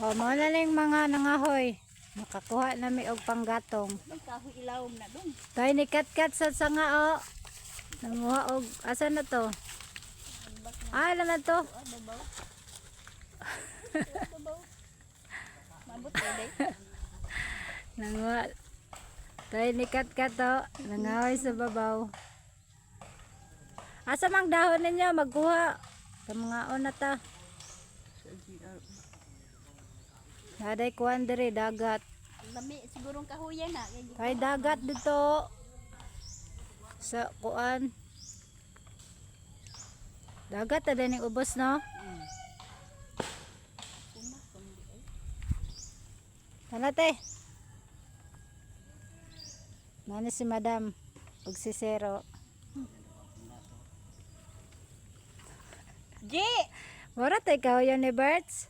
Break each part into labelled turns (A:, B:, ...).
A: O, mo na lang mga nangahoy. Makakuha na mi og panggatong.
B: Magkahoy ilawom na dong.
A: Tayo ni kat-kat sa sanga o. Nanguha og, asa na to? Ah, alam na to.
B: Mabot.
A: Nanguha. Tayo ni kat-kat o. Nangahoy sa babaw. Asa mang dahon ninyo? Magkuha. Sa mga o na ta. Naday kuhan diri, dagat.
B: Lami sigurong kahuyan na.
A: Kay dagat dito. Sa kuan. Dagat din yung ubos, no? Tanate. Nani si madam. Pag si Zero.
B: G!
A: Mura tayo yun ni Berts.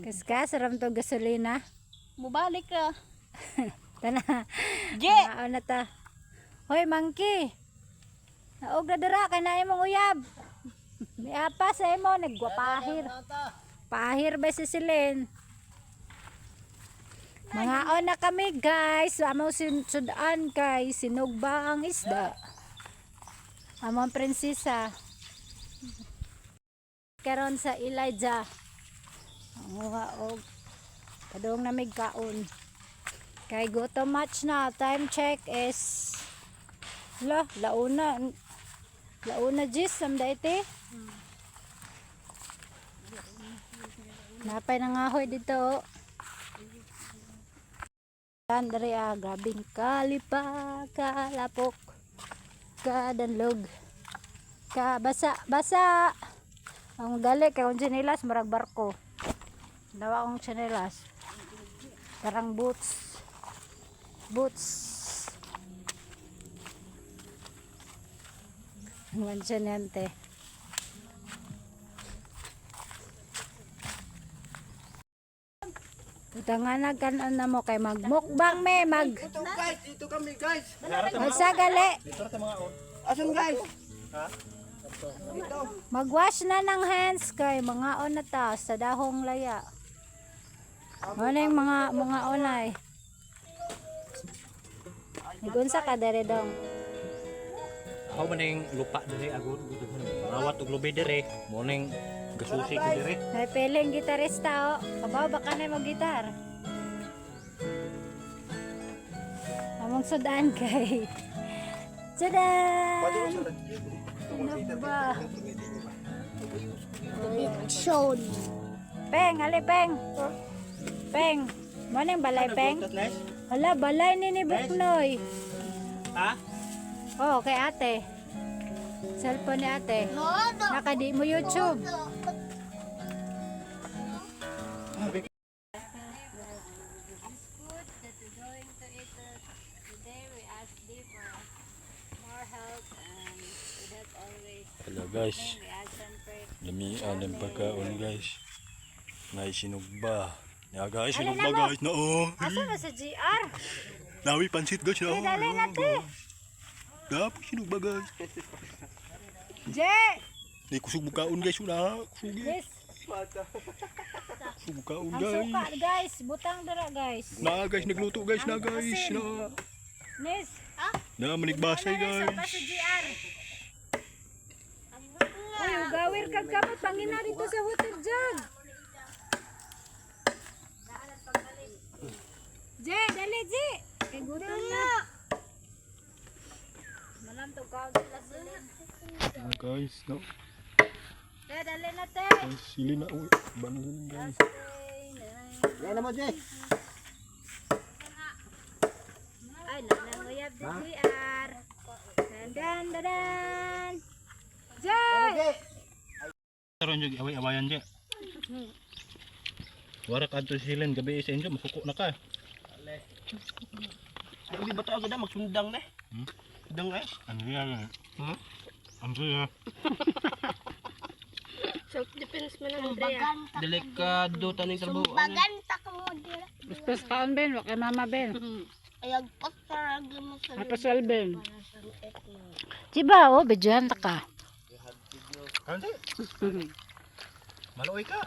A: Kaskas, ram to gasolina.
B: Mubalik ka.
A: Tana.
B: G!
A: Mao na ta. Hoy, monkey. Naog na dira kay na imong uyab. May apa sa imo nagwapahir. Pahir ba si Silin? Mga on na kami guys. Amo sin sudan kay sinugba ang isda. Among prinsesa. Karon sa Elijah. Ang mga og kadong namig kaon. Kay go to match na. Time check is la, launa. Launa jis samda ite. Napay nangahoy dito. Yan dari ah, grabing kalipa, kalapok, kadanlog, kabasa, basa. Ang gali kay kung chinelas marag barko. Dawa akong chinelas. Parang boots. Boots. Mansyonante. Utangan kan na mo kay magmukbang me mag
C: Ito guys, dito kami guys.
A: magsagali
C: Asan guys? Dito.
A: magwash na ng hands kay mga on na ta sa dahong laya. Ano yung mga mga onay? Nagunsa ka dere dong.
D: Ako man yung lupa diri agud dito man. Rawat og lubi diri. Mo ning gasusi ko diri.
A: May piling gitarista o. Kabaw baka na mo gitar. Among sudan kay. Sudan! Ano ba?
B: Shown.
A: Peng, ali peng. Peng. Maneng balay peng? Hala, balay ni ni Buknoy.
D: Ha?
A: Oh, kay ate. Cellphone ni ate. Nakadi mo YouTube.
E: Hello guys, lamian ng pagkaon guys. Naisinog ba? Ya guys, sinog ba guys? Na oh.
A: Asa na sa GR?
E: Nawi pansit guys. Na oh.
A: Dali na te.
E: Dapat sinog ba guys?
A: Je!
E: Di kusog bukaon guys. Na kusugi.
A: Yes.
E: Kusog bukaon
A: Ang suka
E: guys.
A: guys. Butang dara guys.
E: Na guys, nagluto guys na guys. Na.
A: Nis.
E: Na manigbasay
A: na sa
E: guys.
A: GR? Uy, ugawir kag kamot pangina dito sa hotel jug. Je, dali Je. Kay gutom na. Malam to kag sila.
E: Na guys, no.
A: Te, dali na te.
E: Guys, sili na uy. Banalin guys.
C: Yan naman Jay.
A: Ay, nanangayab di GR. Dan dan dan. Jay!
D: Karon jud away-awayan di. Wara ka adto silen gabi sa inyo masuko na ka.
C: Hindi ba ito agad na magsundang na?
D: Hmm?
C: Sundang na eh.
D: Ano ya? Ha? Ang saya.
B: Self-defense man ang Andrea.
C: Delikado tanong trabaho.
B: Baganta ka mo dira.
A: Gusto kaon Ben, wakay mama Ben.
B: Ayag pasaragi mo sa
A: Napasal Ben. Diba, oh, bidyan ta ka.
D: Ano? Maluoy ka.